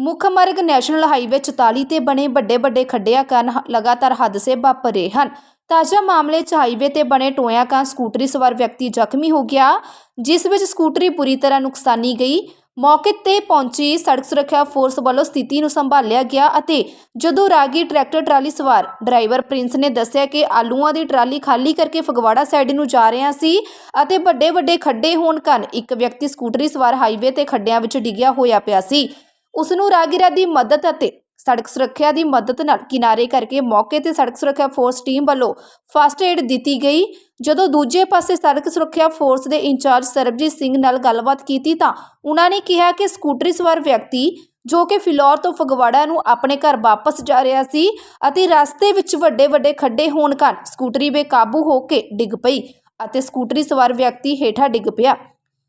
ਮੁੱਖ ਮਾਰਗ national highway 44 ਤੇ ਬਣੇ ਵੱਡੇ ਵੱਡੇ ਖੱਡਿਆਂ ਕਾਰਨ ਹ- ਲਗਾਤਾਰ ਹਾਦਸੇ ਵਾਪਰ ਰਹੇ ਹਨ। ਤਾਜ਼ਾ ਮਾਮਲੇ 'ਚ ਹਾਈਵੇ ਤੇ ਬਣੇ ਟੋਇਆਂ ਕਾਰਨ ਸਕੂਟਰੀ ਸਵਾਰ ਵਿਅਕਤੀ ਜ਼ਖਮੀ ਹੋ ਗਿਆ, ਜਿਸ ਵਿੱਚ ਸਕੂਟਰੀ ਪੂਰੀ ਤਰ੍ਹਾਂ ਨੁਕਸਾਨੀ ਗਈ। ਮੌਕੇ ਤੇ ਪਹੁੰਚੀ ਸੜਕ ਸੁਰੱਖਿਆ ਫੋਰਸ ਵੱਲੋਂ ਸਥਿਤੀ ਨੂੰ ਸੰਭਾਲਿਆ ਗਿਆ ਅਤੇ ਜਦੋਂ ਰਾਗੀ ਟਰੈਕਟਰ ਟਰਾਲੀ ਸਵਾਰ ਡਰਾਈਵਰ ਪ੍ਰਿੰਸ ਨੇ ਦੱਸਿਆ ਕਿ ਆਲੂਆਂ ਦੀ ਟਰਾਲੀ ਖਾਲੀ ਕਰਕੇ ਫਗਵਾੜਾ ਸਾਈਡ ਨੂੰ ਜਾ ਰਿਹਾ ਸੀ ਅਤੇ ਵੱਡੇ ਵੱਡੇ ਖੱਡੇ ਹੋਣ ਕਾਰਨ ਇੱਕ ਵਿਅਕਤੀ ਸਕੂਟਰੀ ਸਵਾਰ ਹਾਈਵੇ ਤੇ ਖੱਡਿਆਂ ਵਿੱਚ ਡਿੱਗਿਆ ਹੋਇਆ ਪਿਆ ਸੀ। ਉਸ ਨੂੰ ਰਾਗੀਰਾ ਦੀ ਮਦਦ ਅਤੇ ਸੜਕ ਸੁਰੱਖਿਆ ਦੀ ਮਦਦ ਨਾਲ ਕਿਨਾਰੇ ਕਰਕੇ ਮੌਕੇ ਤੇ ਸੜਕ ਸੁਰੱਖਿਆ ਫੋਰਸ ਟੀਮ ਵੱਲੋਂ ਫਸਟ ਏਡ ਦਿੱਤੀ ਗਈ। ਜਦੋਂ ਦੂਜੇ ਪਾਸੇ ਸੜਕ ਸੁਰੱਖਿਆ ਫੋਰਸ ਦੇ ਇੰਚਾਰਜ ਸਰਬਜੀਤ ਸਿੰਘ ਨਾਲ ਗੱਲਬਾਤ ਕੀਤੀ ਤਾਂ ਉਹਨਾਂ ਨੇ ਕਿਹਾ ਕਿ ਸਕੂਟਰੀ ਸਵਾਰ ਵਿਅਕਤੀ ਜੋ ਕਿ ਫਿਲੌਰ ਤੋਂ ਫਗਵਾੜਾ ਨੂੰ ਆਪਣੇ ਘਰ ਵਾਪਸ ਜਾ ਰਿਹਾ ਸੀ ਅਤੇ ਰਸਤੇ ਵਿੱਚ ਵੱਡੇ ਵੱਡੇ ਖੱਡੇ ਹੋਣ ਕਾਰਨ ਸਕੂਟਰੀ ਬੇਕਾਬੂ ਹੋ ਕੇ ਡਿੱਗ ਪਈ ਅਤੇ ਸਕੂਟਰੀ ਸਵਾਰ ਵਿਅਕਤੀ ਹੇਠਾਂ ਡਿੱਗ ਪਿਆ।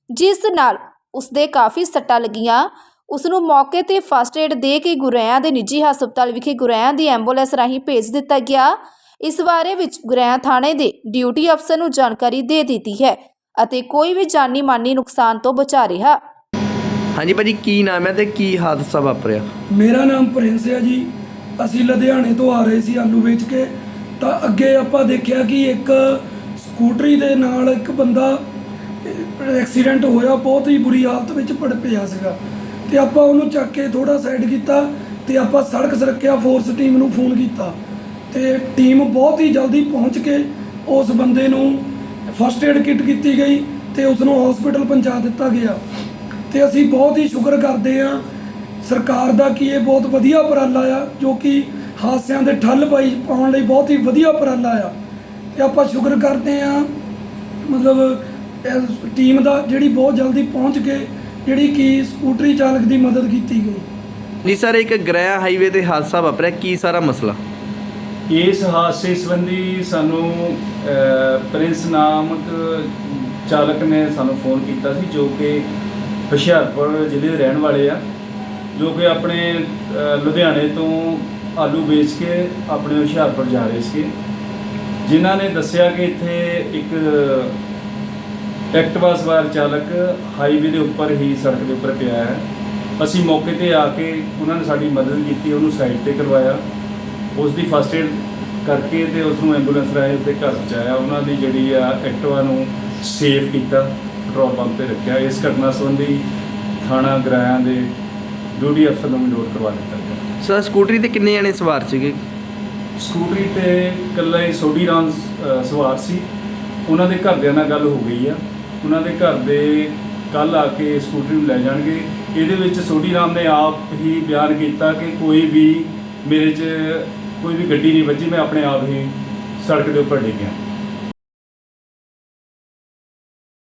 ਜਿਸ ਨਾਲ ਉਸਦੇ ਕਾਫੀ ਸੱਟਾਂ ਲੱਗੀਆਂ ਉਸ ਨੂੰ ਮੌਕੇ ਤੇ ਫਸਟ ਏਡ ਦੇ ਕੇ ਗੁਰੈਆਂ ਦੇ ਨਿੱਜੀ ਹਸਪਤਾਲ ਵਿਖੇ ਗੁਰੈਆਂ ਦੀ ਐਂਬੂਲੈਂਸ ਰਾਹੀਂ ਭੇਜ ਦਿੱਤਾ ਗਿਆ। ਇਸ ਬਾਰੇ ਵਿੱਚ ਗੁਰੈਆਂ ਥਾਣੇ ਦੇ ਡਿਊਟੀ ਅਫਸਰ ਨੂੰ ਜਾਣਕਾਰੀ ਦੇ ਦਿੱਤੀ ਹੈ ਅਤੇ ਕੋਈ ਵੀ ਜਾਨੀ ਮਾਨੀ ਨੁਕਸਾਨ ਤੋਂ ਬਚਾ ਰਿਹਾ। ਹਾਂਜੀ ਭਾਜੀ ਕੀ ਨਾਮ ਹੈ ਤੇ ਕੀ ਹਾਦਸਾ ਵਾਪਰਿਆ? ਮੇਰਾ ਨਾਮ ਪ੍ਰਿੰਸ ਹੈ ਜੀ। ਅਸੀਂ ਲੁਧਿਆਣੇ ਤੋਂ ਆ ਰਹੇ ਸੀ ਆਲੂ ਵੇਚ ਕੇ। ਤਾਂ ਅੱਗੇ ਆਪਾਂ ਦੇਖਿਆ ਕਿ ਇੱਕ ਸਕੂਟਰੀ ਦੇ ਨਾਲ ਇੱਕ ਬੰਦਾ ਐਕਸੀਡੈਂਟ ਹੋਇਆ। ਬਹੁਤ ਹੀ ਬੁਰੀ ਹਾਲਤ ਵਿੱਚ ਪੜ ਪਿਆ ਸੀਗਾ। ਤੇ ਆਪਾਂ ਉਹਨੂੰ ਚੱਕ ਕੇ ਥੋੜਾ ਸਾਈਡ ਕੀਤਾ ਤੇ ਆਪਾਂ ਸੜਕ ਸੁਰੱਖਿਆ ਫੋਰਸ ਟੀਮ ਨੂੰ ਫੋਨ ਕੀਤਾ। ਤੇ ਟੀਮ ਬਹੁਤ ਹੀ ਜਲਦੀ ਪਹੁੰਚ ਕੇ ਉਸ ਬੰਦੇ ਨੂੰ ਫਸਟ ਏਡ ਕਿੱਟ ਕੀਤੀ ਗਈ ਤੇ ਉਸ ਨੂੰ ਹਸਪੀਟਲ ਪਹੁੰਚਾ ਦਿੱਤਾ ਗਿਆ। ਤੇ ਅਸੀਂ ਬਹੁਤ ਹੀ ਸ਼ੁਕਰ ਕਰਦੇ ਹਾਂ ਸਰਕਾਰ ਦਾ ਕਿ ਇਹ ਬਹੁਤ ਵਧੀਆ ਉਪਰਾਲਾ ਆ, ਜੋ ਕਿ ਹਾਦਸਿਆਂ ਦੇ ਠੱਲ ਪਾਈ ਪਾਉਣ ਲਈ ਬਹੁਤ ਹੀ ਵਧੀਆ ਉਪਰਾਲਾ ਆ। ਤੇ ਆਪਾਂ ਸ਼ੁਕਰ ਕਰਦੇ ਹਾਂ ਮਤਲਬ ਟੀਮ ਦਾ ਜਿਹੜੀ ਬਹੁਤ ਜਲਦੀ ਪਹੁੰਚ ਕੇ ਜਿਹੜੀ ਕਿ ਸਕੂਟਰੀ ਚਾਲਕ ਦੀ ਮਦਦ ਕੀਤੀ ਗਈ। ਜੀ ਸਰ ਇੱਕ ਗ੍ਰਹਿ ਹਾਈਵੇ ਤੇ ਹਾਦਸਾ ਵਾਪਰਿਆ। ਕੀ ਸਾਰਾ ਮਸਲਾ? ਇਸ ਹਾਦਸੇ ਸੰਬੰਧੀ ਸਾਨੂੰ ਅ, ਪ੍ਰਿੰਸ ਨਾਮਕ ਚਾਲਕ ਨੇ ਸਾਨੂੰ ਫੋਨ ਕੀਤਾ ਸੀ ਜੋ ਕਿ ਹੁਸ਼ਿਆਰਪੁਰ ਜ਼ਿਲ੍ਹੇ ਦੇ ਰਹਿਣ ਵਾਲੇ ਆ ਜੋ ਕਿ ਆਪਣੇ ਅ, ਲੁਧਿਆਣੇ ਤੋਂ ਆਲੂ ਵੇਚ ਕੇ ਆਪਣੇ ਹੁਸ਼ਿਆਰਪੁਰ ਜਾ ਰਹੇ ਸੀ ਜਿਨ੍ਹਾਂ ਨੇ ਦੱਸਿਆ ਕਿ ਇੱਥੇ ਇੱਕ ਐਕਟਿਵਾ ਸਵਾਰ ਚਾਲਕ ਹਾਈਵੇ ਦੇ ਉੱਪਰ ਹੀ ਸੜਕ ਦੇ ਉੱਪਰ ਪਿਆ ਹੈ। ਅਸੀਂ ਮੌਕੇ ਤੇ ਆ ਕੇ ਉਹਨਾਂ ਨੇ ਸਾਡੀ ਮਦਦ ਕੀਤੀ ਉਹਨੂੰ ਸਾਈਡ ਤੇ ਕਰਵਾਇਆ। ਉਸ ਦੀ ਫਸਟ ਏਡ ਕਰਕੇ ਤੇ ਉਸ ਨੂੰ ਐਂਬੂਲੈਂਸ ਰਾਹੀਂ ਉਸਦੇ ਘਰ ਪਹੁੰਚਾਇਆ। ਉਹਨਾਂ ਦੀ ਜਿਹੜੀ ਆ ਐਕਟਿਵਾ ਨੂੰ ਸੇਫ ਕੀਤਾ ਪੈਟਰੋਲ ਪੰਪ ਤੇ ਰੱਖਿਆ। ਇਸ ਘਟਨਾ ਸੰਬੰਧੀ ਥਾਣਾ ਗਰਾਇਆਂ ਦੇ ਡਿਊਟੀ ਅਫਸਰ ਨੂੰ ਨੋਟ ਕਰਵਾ ਦਿੱਤਾ ਗਿਆ। ਸਰ ਸਕੂਟਰੀ ਤੇ ਕਿੰਨੇ ਜਣੇ ਸਵਾਰ ਸੀਗੇ? ਸਕੂਟਰੀ ਤੇ ਇਕੱਲਾ ਹੀ ਸੋਢੀ ਰਾਮ ਸਵਾਰ ਸੀ। ਉਹਨਾਂ ਦੇ ਘਰਦਿਆਂ ਨਾਲ ਗੱਲ ਹੋ ਗਈ ਆ। ਉਹਨਾਂ ਦੇ ਘਰ ਦੇ ਕੱਲ ਆ ਕੇ ਸਕੂਟਰੀ ਨੂੰ ਲੈ ਜਾਣਗੇ। ਇਹਦੇ ਵਿੱਚ ਸੋਢੀ ਰਾਮ ਨੇ ਆਪ ਹੀ ਬਿਆਨ ਕੀਤਾ ਕਿ ਕੋਈ ਵੀ ਮੇਰੇ 'ਚ ਕੋਈ ਵੀ ਗੱਡੀ ਨਹੀਂ ਵੱਜੀ, ਮੈਂ ਆਪਣੇ ਆਪ ਹੀ ਸੜਕ ਦੇ ਉੱਪਰ ਡਿੱਗਿਆ